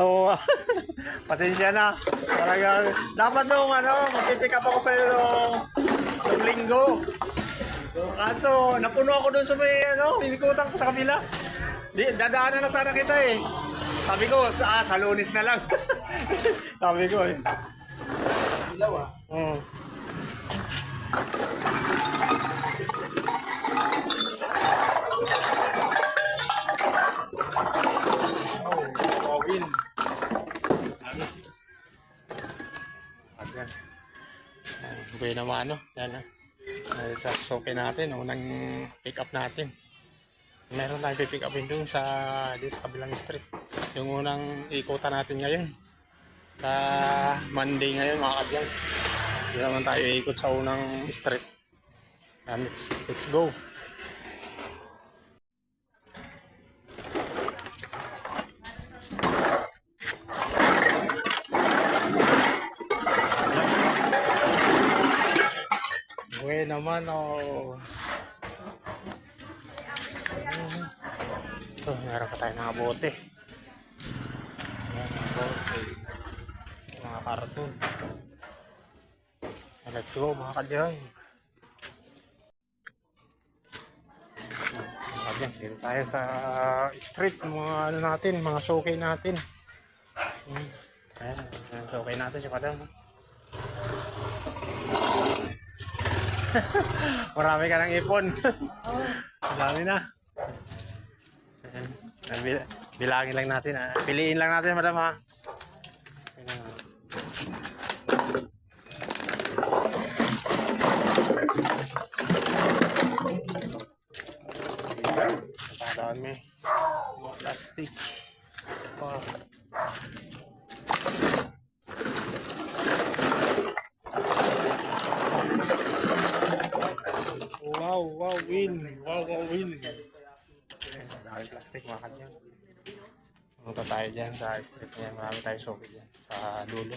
Oo. Pasensya na. Talaga, dapat nung ano, magpipick up ako sa'yo nung, nung linggo. Kaso, napuno ako dun sa may, ano, inikutan ko sa kabila. Di, dadaanan na sana kita eh. Sabi ko, sa, ah, sa lunis na lang. Sabi ko eh. Ilaw ah. Mm. Oh, win. Ayan. Naman ano. Yan ah. Dahil sa soke natin, unang pick up natin. Meron tayong pick upin dun sa, dun sa kabilang street. Yung unang ikutan natin ngayon. Sa Monday ngayon mga kadyan. Hindi naman tayo ikot sa unang street. And let's, let's go. Buhay naman oh. Ito, meron pa tayo mga bote. Ayan, mga bote. Mga karton. Let's go mga kadyang. Mga kadyang, dito tayo sa street, mga ano natin, mga sokay natin. Hmm. Ayan, ayan, sokay natin si Padang. Marami ka ng ipon. Marami na. Bilangin lang natin. ah. Piliin lang natin, madam ha. Ah. Dami. Mga plastic. Tayo dyan sa street niya. Marami tayo soki dyan. Sa dulo.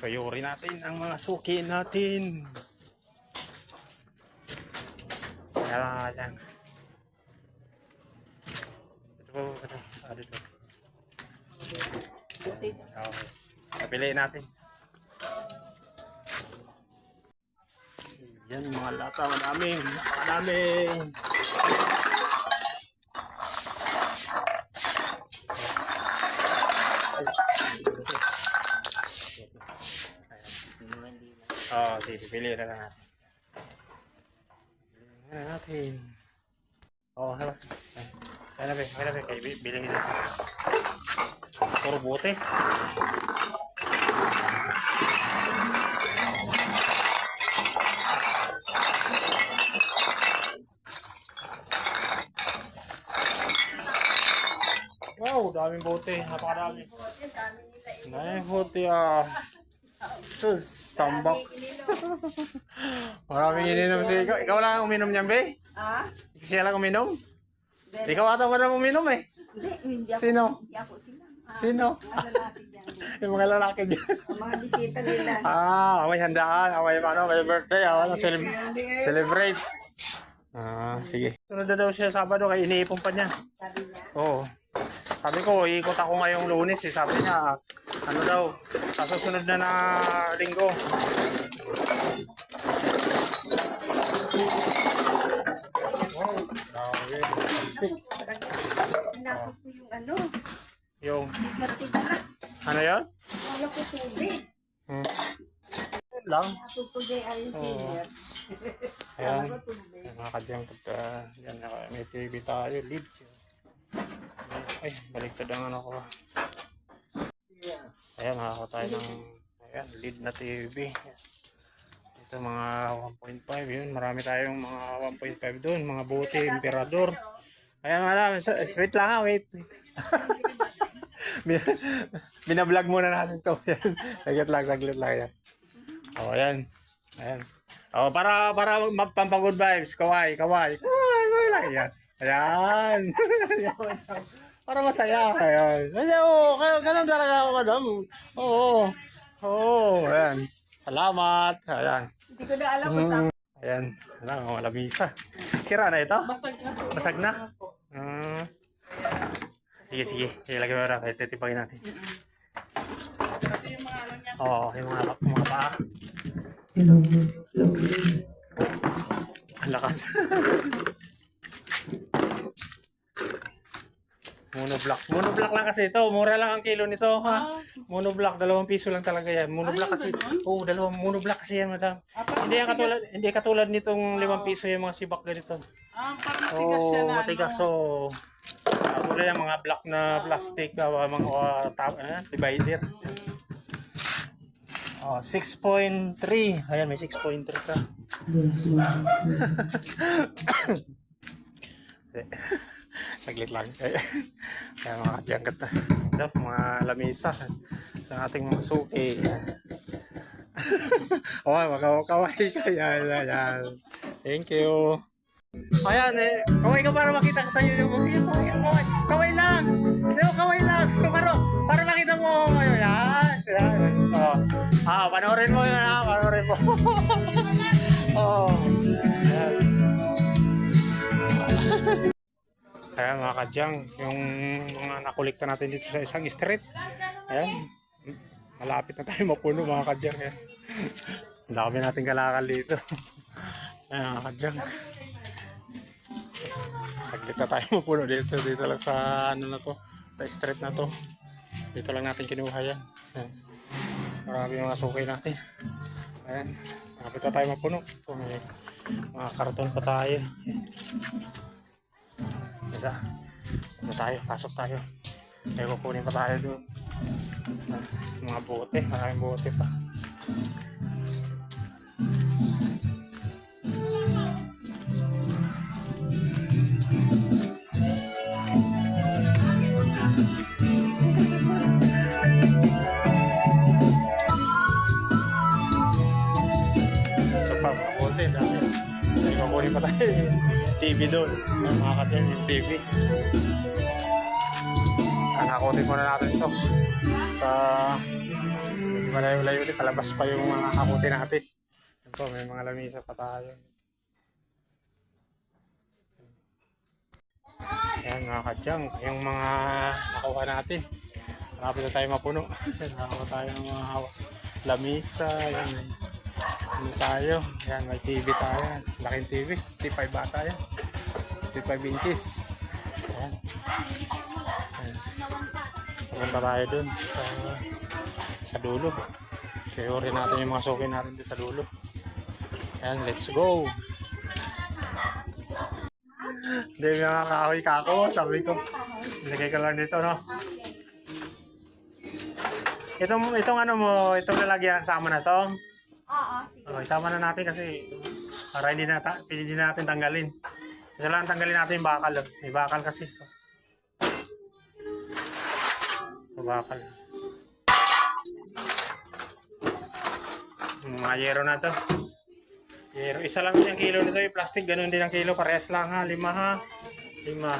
Kayuri natin ang mga suki natin. Kaya lang nga dyan. Ito po, ito. Ah, dito. Okay. Napiliin natin. Yan mga lata, madaming, madaming. පිළිවෙලලා thì oh hello đây là về đây là về cái bị bị lên rồi có robot ấy Wow, daming mình Napadami. Napadami. Napadami. Napadami. Napadami. Napadami. Napadami. Napadami. Napadami. Napadami. Napadami. Napadami. Napadami. Maraming ininom si ikaw. Ikaw lang ang uminom niyan, be? Ah? Siya lang uminom? Ikaw ata ba na uminom eh? Hindi, hindi ako. Sino? Hindi ako sila. Ah, Sino? Mga lalaki dyan. Yung mga lalaki dyan. Ang mga bisita nila. ah, may handaan. Ah, may, ano, may birthday. Ah, ano, celeb- celebrate. Ah, sige. Sunod na daw siya Sabado kaya iniipon pa niya. Sabi niya. Oo. Sabi ko, ikot ako ngayong lunes eh. Sabi niya, ano daw, sa susunod na na linggo. Hinapot ko yung ano. Yung, na. ano yan? Wala ko tubig. Hmm. Yun lang. Hinapot ko dyan ay senior. Ayan. Wala ko tubig. Ayan, mga kadyang pagka, yan, naka- may TV tayo, lead. Ay, baliktad ang ano ko. Ayan, nakakuha tayo ng, ayan, lead na TV. Ito mga 1.5 yun. Marami tayong mga 1.5 doon. Mga bote, emperador. Ayan, marami. Sa- Wait lang ha, wait. Bin- Binablog muna natin to. Saglit lang, saglit lang yan. O, ayan. Ayan. O, para, para magpampa good vibes. Kaway. Kaway, kaway lang yan. Ayan. para masaya. Ayan. Kasi, oo, oh, ganun talaga ako, madam. Oo. Oo, ayan. Salamat. Ayan. Hindi ko na alam kung saan. Ayan. Ayan, mga lamisa. Sira na ito? Basag na po. Basag na? Ah. sige, sige. Ilagay mo na. Kahit titipagin natin. Pati yung mga ano niya. Oo, yung mga, mga paa. Ang lakas. Monoblock. Monoblock lang kasi ito. Mura lang ang kilo nito, ha? Monoblock. Dalawang piso lang talaga yan. Monoblock Ay, kasi. Oo, dalawang monoblock kasi yan, madam. Ah, Hindi yan katulad, hindi katulad nitong limang piso yung mga sibak ganito. Ah, parang matigas Oo, siya na. matigas. ano. So, katulad yan, mga block na plastic, uh, mga uh, tab- ano yan, divider. Oh, 6.3. Ayan, may 6.3 ka. Saglit lang. Kaya mga kadyangkat na. Mga lamisa sa ating mga suki. oh, makawakaway ka. Yan, yan. Thank you. Ayan, eh. Kaway ka para makita ko sa iyo yung Sige, kaway, kaway. Lang. Sige, kaway lang. Para, para makita mo. Ayun, yan. Yan. Oh. Ah, panoorin mo yun, ha. Panoorin mo. oh. Ayan mga kadyang, yung mga nakulikta natin dito sa isang street. Ayan. Malapit na tayo mapuno mga kadyang. Ayan. Dami natin kalakal dito. Ayan mga kadyang. Saglit na tayo mapuno dito. Dito lang sa ano na to. Sa street na to. Dito lang natin kinuha yan. Ayan. Marami mga sukay natin. Ayan. Malapit na tayo mapuno. Ito may mga karton pa tayo. Isa. Ano tayo? Pasok tayo. May kukunin pa tayo doon. Ah, Mga bote. Maraming bote pa. Ito pa, mga bote. Dami. May kukunin pa tayo. TV doon. Kadyan yung TV. Anakotin muna natin ito. Sa hindi malayo-layo ulit. Palabas pa yung mga kakutin natin. Ito, may mga lamisa pa tayo. Ayan mga kadyang, yung mga nakuha natin. Marami na tayo mapuno. Nakakuha tayo ng mga hawas. Lamisa, yan. Ano tayo? Yan, may TV tayo. Laking TV. T5 bata yan. T5 inches. Ayan. Ayan. Pupunta tayo dun sa sa dulo. Teori natin yung mga suki natin dun sa dulo. Ayan, let's go! Hindi mga kahoy kako, sabi ko. Ilagay ko lang dito, no? Itong, itong ano mo, itong lalagyan, sama na to. Oo, sige. Okay, sama na natin kasi para hindi na, hindi na natin tanggalin. Kasi lang tanggalin natin yung bakal. oh. May bakal kasi. Ito bakal. Yung mga yero na to. Yero. Isa lang yung kilo nito yung plastic. Ganun din ang kilo. Parehas lang ha. Lima ha. Lima.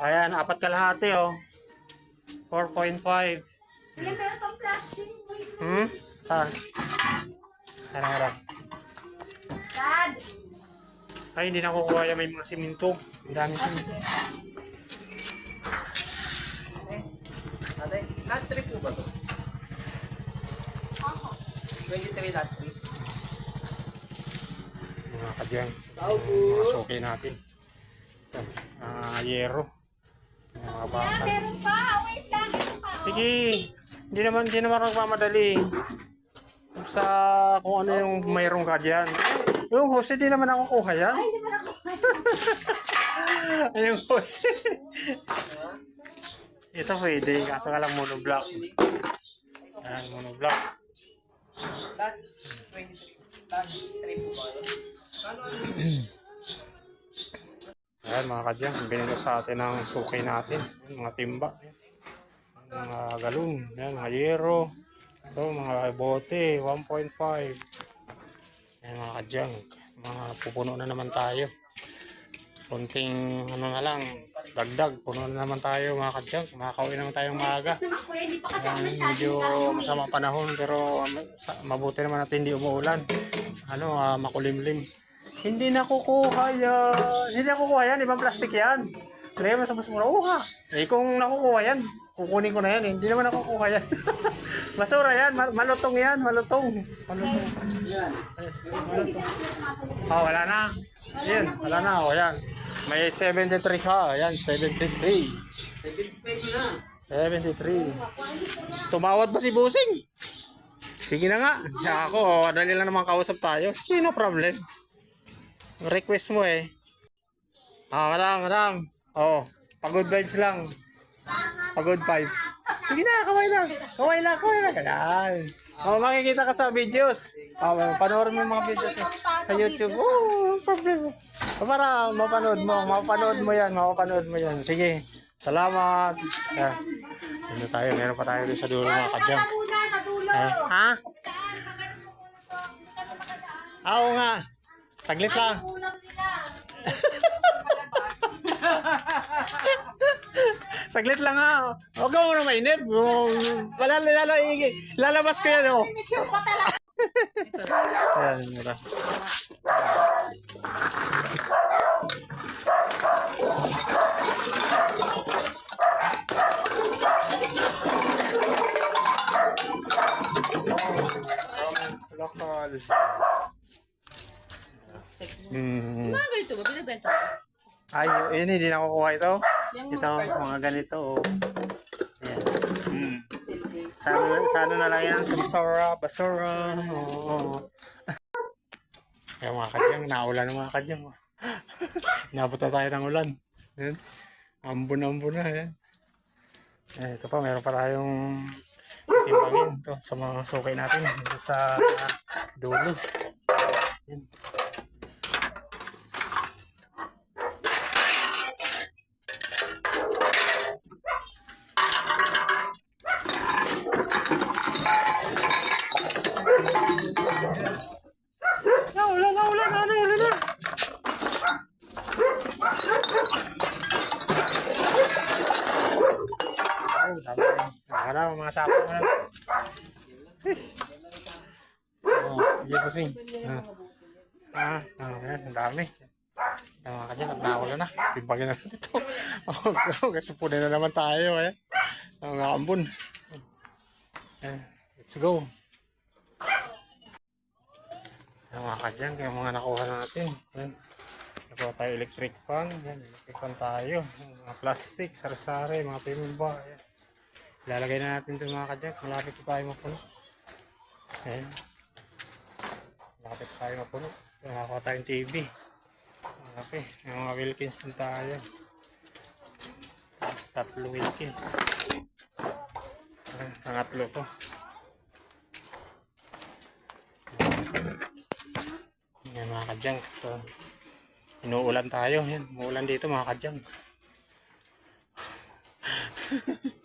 Ayan, apat kalahati oh. 4.5. Ilan meron pang plastic? Hmm? Saan? Saan ang harap? Dad! Ay, hindi na kukuha yan. May mga siminto. Ang dami siminto. Ate, lot 3 po ba to? 23 lot 3. Mga po. Mga suki natin. Yan. Ah, yero. Mga bakal. Meron pa! Wait lang! Ito pa! Sige. Hindi naman, hindi naman nagmamadali. Kung sa kung ano yung mayroong ka dyan. Yung host, hindi naman ako kuha yan. Ay, di ba ako? Ay, yung host. Ito pwede, kaso nga lang monoblock. Ayan, monoblock. Lot 23. Lot 3 po ba? Ayan mga kadyang, binili sa atin ng suki natin. Ayan, mga timba. Ayan, mga galong, ayan, mga yero. Ito, mga bote, 1.5. Ayan mga kadyang, mga pupuno na naman tayo. Kunting ano na lang, dagdag. Puno na naman tayo mga kadyang. Makakauwi naman tayong maaga. Ayan, medyo eh. masama panahon pero um, mabuti naman natin hindi umuulan. Ano, ah, makulimlim. Hindi na kukuha yan. Hindi na kukuha yan. Ibang plastic yan. Kaya mo sa basura. Oo nga. Eh kung nakukuha yan, kukunin ko na yan. eh. Hindi naman nakukuha yan. Basura yan. Ma- malutong yan. Malutong. Malutong. Oh, wala na. Yan. Wala na. O yan. May 73 ka. Yan. 73. 73. Tumawad ba si Busing? Sige na nga. Ako, dali lang naman kausap tayo. Sige, no problem. Request mo eh. Ah, madam, madam. Oh, pagod vibes lang. Pagod vibes. Sige na, kaway lang. Kaway lang, kaway lang. Ganyan. Oh, makikita ka sa videos. Oh, panoorin mo yung mga videos sa, sa YouTube. Oh, no problem. Oh, para mapanood mo, mapanood mo yan, mapanood mo yan. Sige, salamat. Yan. Ano tayo, meron pa tayo sa dulo mga kadyang. Eh, ha? Ah, Oo nga. Saglit lang. Ulam nila. Saglit lang ha. Huwag ka muna mainip. Wala, lala, lalabas ko yan. Oh. Ayan, mura. Lokal. Hmm. Mga ganito ba? Binibenta ko? Ay, yun hindi nakukuha ito. Yung Ito, mga mga ganito. Oh. Ayan. Mm. silbi. Sa, sa ano na lang yan, sa basura. Oo. Kaya mga kadyang, naulan ng mga kadyang. oh. Inabot na tayo ng ulan. Ayan. Ambon-ambon na. Ayan. Eh, ito pa, meron pa tayong timbangin to sa mga sukay natin dito sa dulo. Ayan. Naulan, naulan, naulan, naulan na. Mo mga sapo mo na. Oh, sige pusing. Ah, ah, ah, yan, ang dami. Ang mga kadyan, at naulan na. Timbagin na natin ito. Oh, kasi punin na naman tayo eh. Ang mga ambon. Eh, let's go. Ang mga kadyan, yung mga nakuha natin. Yan. Nakuha tayo electric fan. Yan, electric fan tayo. Mga plastic, sarsari, mga pimba. Yan. Ilalagay na natin ito mga kadyan. Malapit pa tayo mapuno. Ayan. Malapit tayo mapuno. Nakakuha tayong TV. Malapit. Yung mga Wilkins din tayo. Tatlo Wilkins. Ayan, Pangatlo to. Yan mga kadyang. So, inuulan tayo. Yan, umuulan dito mga kadyang.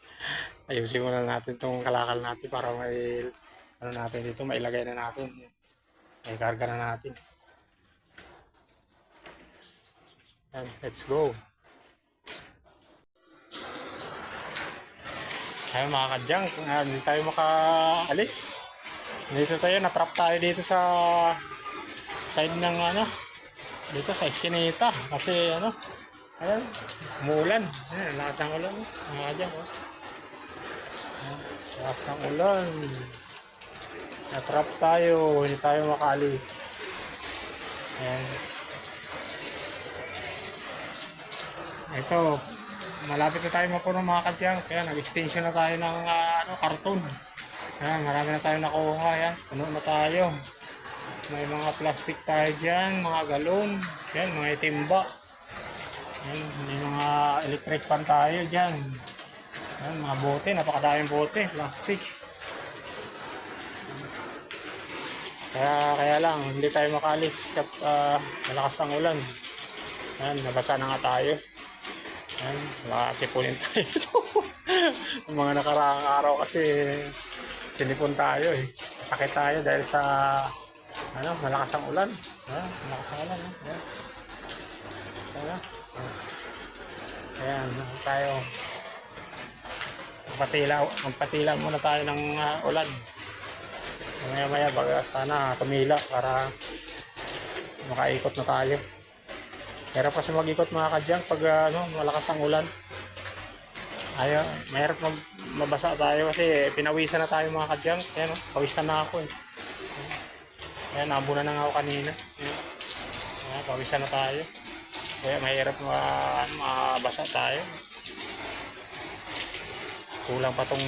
Ayusin muna natin tong kalakal natin para may ano natin dito, mailagay na natin. May karga na natin. Yan, let's go. Ayun mga kadyang, ah, hindi tayo makaalis. Dito tayo, natrap tayo dito sa side ng ano, dito sa eskinita. Kasi ano, ayun, umuulan. Ayun, ang lakas ng ulan. Mga kadyang, oh. Ayan, Lakas ng ulan. Natrap tayo, hindi tayo makaalis. Ayan. Ito, malapit na tayo mapuno mga kadyang. Kaya nag-extension na tayo ng ah, ano, karton. Ayan, marami na tayo nakuha. Yan, puno na tayo. May mga plastic tayo dyan, mga galon. Yan, mga timba. Yan, may mga electric pan tayo dyan. Yan, mga bote, napakadaming bote, plastic. Kaya, kaya lang, hindi tayo makalis at ah, malakas ang ulan. Yan, nabasa na nga tayo. Yan, nakasipunin tayo ito. Mga nakaraang araw kasi sinipon tayo eh. Sakit tayo dahil sa ano, malakas ang ulan. Yan, malakas ang ulan. Eh. Yan. Yan. Ayan, tayo. Magpatila, magpatila muna tayo ng ah, ulan. Maya maya baga sana tumila para makaikot na tayo. Pero kasi mag-ikot mga kadyang pag ah, ano, malakas ang ulan. Ayaw, mahirap mag, mabasa tayo kasi pinawisan na tayo mga kadyang. Ayan, oh, pawisan na ako eh. Ayan, nabunan na nga ako kanina. Ayan, pawisan na tayo. Kaya mahirap ma, mabasa tayo. Kulang pa tong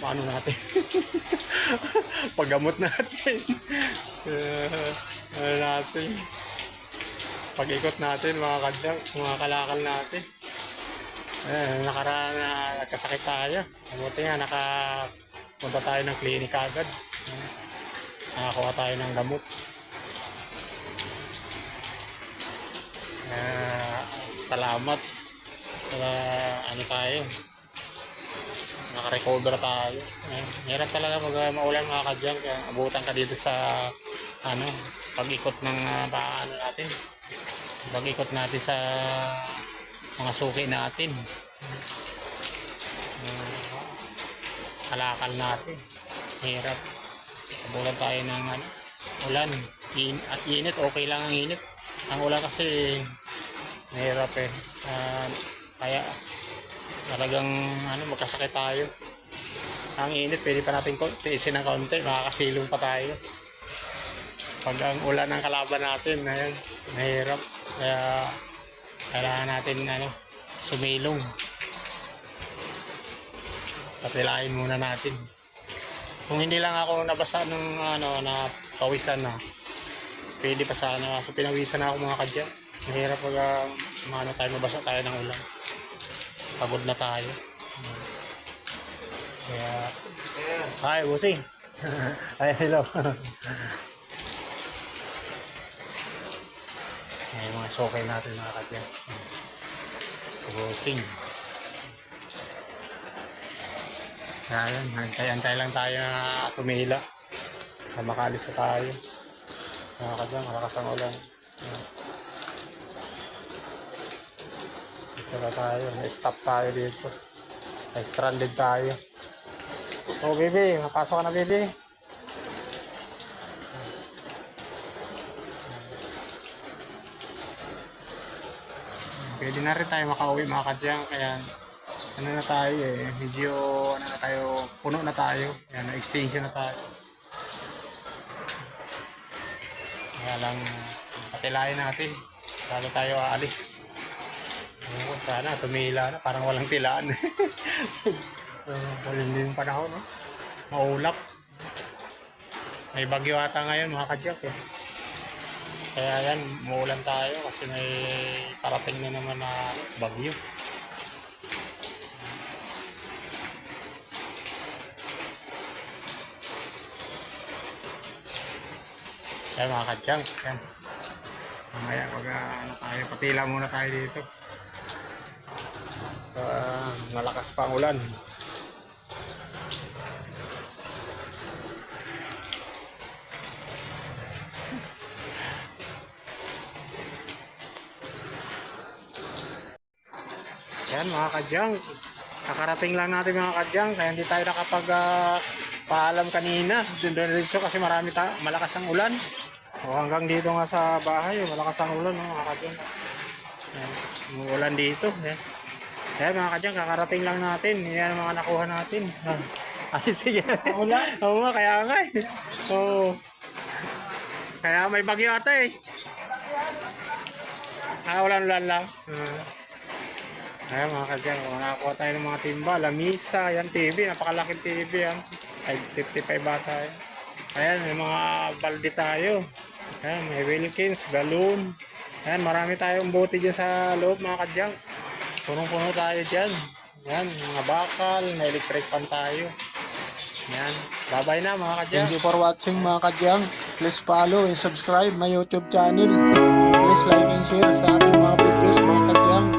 ano natin. Paggamot natin. uh, ano natin. Pag-ikot natin mga kadyang, mga kalakal natin. Eh, nakaraan na nagkasakit tayo. Mabuti nga, nakapunta tayo ng klinik agad. Eh, Nakakuha tayo ng gamot. Eh, salamat. Saka, ano tayo, nakarecover tayo. Eh, hirap talaga pag uh, maulan mga kadyang, kaya abutan ka dito sa, ano, pag-ikot ng uh, paano natin. Pag-ikot natin sa mga suki natin. Uh, kalakal natin. Hirap. Kabulan tayo ng ano, ulan. In, at init, okay lang ang init. Ang ulan kasi mahirap eh. Ah, kaya talagang ano, magkasakit tayo. Ang init, pwede pa natin tiisin ng kaunti, makakasilong pa tayo. Pag ang ulan ang kalaban natin, ayun, mahirap. Kaya kailangan natin ano, sumilong. Patilain muna natin. Kung hindi lang ako nabasa ng ano, na pawisan na, pwede pa sana. Kaso pinawisan na ako mga kadya. Mahirap pag uh, ano tayo, mabasa tayo ng ulan. Pagod na tayo. Kaya, hi, busing. Ay, hello. Ay, mga sokay natin mga kadya. Busing. Ayan, antay-antay lang tayo na tumila. Na makalis na tayo. Mga kadya, malakas ang ulan. Ayan. Dito tayo, na-stop tayo dito. Na-stranded tayo. Oh, baby, mapasok ka na, baby. Pwede na rin tayo makauwi mga kadyang. Kaya ano na tayo eh. Medyo ano na tayo, puno na tayo. Yan, extension na tayo. Kaya lang patilayan natin. Lalo tayo aalis. Sana tumila na. Parang walang tilaan. uh, walang din yung panahon. No? Maulap. May bagyo ata ngayon mga kadyak eh. Kaya yan, muulan tayo kasi may parating na naman na bagyo. Kaya mga kadyang, yan. Mamaya pag ah, ano tayo, patila muna tayo dito. Uh, malakas pa ang ulan. Yan mga kadyang. Kakarating lang natin mga kadyang. Kaya hindi tayo nakapag ah, paalam kanina. Dito kasi marami ta malakas ang ulan. O hanggang dito nga sa bahay, oh, malakas ang ulan oh, mga kadyang. Yan, yung ulan dito. Yan. Kaya mga kadyang, kakarating lang natin. Yan ang mga nakuha natin. Ah, Ay, sige. Ulan? Oo nga, kaya nga eh. Oo. Kaya may bagyo ata eh. Ah, ulan-ulan lang. Ah. Ayan mga kadyang, kung nakakuha tayo ng mga timba, lamisa, yan TV, napakalaking TV yan. 555 bata yan. Ayan, may mga balde tayo. Ayan, may Wilkins, galon. Ayan, marami tayong bote dyan sa loob mga kadyang. Punong-puno tayo dyan. Ayan, mga bakal, may electric pan tayo. Ayan, babay na mga kadyang. Thank you for watching mga kadyang. Please follow and subscribe my YouTube channel. Please like and share sa ating mga videos mga kadyang.